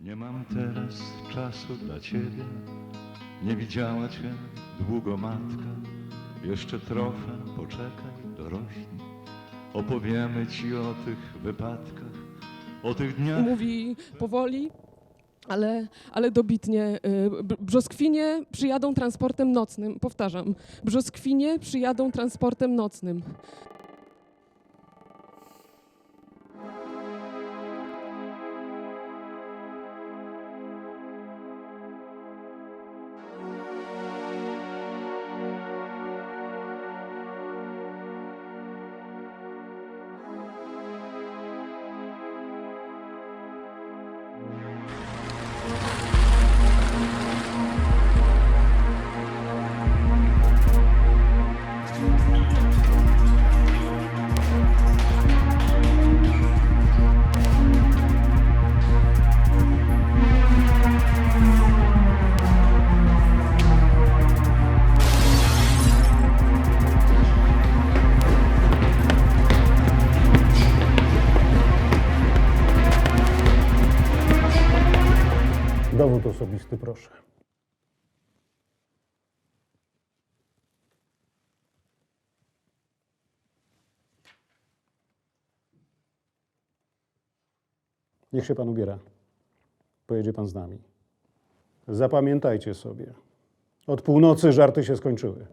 Nie mam teraz czasu dla ciebie, nie widziała cię długo matka. Jeszcze trochę poczekaj, dorośnij. Opowiemy ci o tych wypadkach, o tych dniach. mówi powoli, ale, ale dobitnie. y, Brzoskwinie przyjadą transportem nocnym. Powtarzam. Brzoskwinie przyjadą transportem nocnym. Dowód osobisty, proszę. Niech się pan ubiera. Pojedzie pan z nami. Zapamiętajcie sobie. Od północy żarty się skończyły.